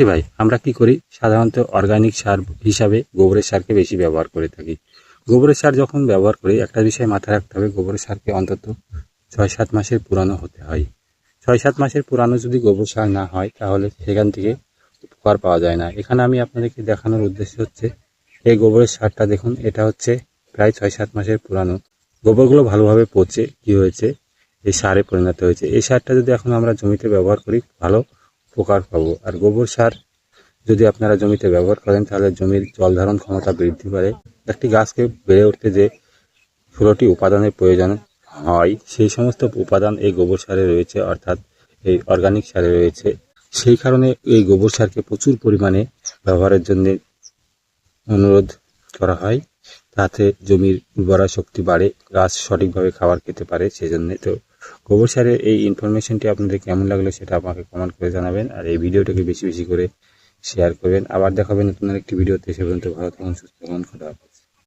জি ভাই, আমরা কি করি? সাধারণত অর্গানিক সার হিসাবে গোবরের সারকে বেশি ব্যবহার করে থাকি। গোবরের সার যখন ব্যবহার করি, একটা বিষয় মাথায় রাখতে হবে, গোবরের সারকে অন্তত ছয় সাত মাসের পুরানো হতে হয়। ছয় সাত মাসের পুরানো যদি গোবর সার না হয়, তাহলে সেখান থেকে উপকার পাওয়া যায় না। এখানে আমি আপনাদেরকে দেখানোর উদ্দেশ্য হচ্ছে, এই গোবরের সারটা দেখুন, এটা হচ্ছে প্রায় ছয় সাত মাসের পুরানো। গোবরগুলো ভালোভাবে পচে কি হয়েছে? এই সারে পরিণত হয়েছে। এই সারটা যদি এখন আমরা জমিতে ব্যবহার করি, ভালো উপকার পাবো। আর গোবর সার যদি আপনারা জমিতে ব্যবহার করেন, তাহলে জমির জল ধারণ ক্ষমতা বৃদ্ধি পারে। একটি গাছকে বেড়ে উঠতে যে ষোলোটি উপাদানের প্রয়োজন হয়, সেই সমস্ত উপাদান এই গোবর সারে রয়েছে, অর্থাৎ এই অর্গানিক সারে রয়েছে। সেই কারণে এই গোবর সারকে প্রচুর পরিমাণে ব্যবহারের জন্য অনুরোধ করা হয়। তাতে জমির উর্বরা শক্তি বাড়ে, গাছ সঠিকভাবে খাবার খেতে পারে সেই জন্যে তো গোবর সারের এই ইনফরমেশনটি আপনাদের কেমন লাগল সেটা আমাকে কমেন্ট করে জানাবেন। আর এই ভিডিওটাকে বেশি বেশি করে শেয়ার করবেন। আবার দেখাবেন নতুন একটি ভিডিওতে। সে পর্যন্ত ভালো থাকুন, সুস্থ থাকুন, খোদা।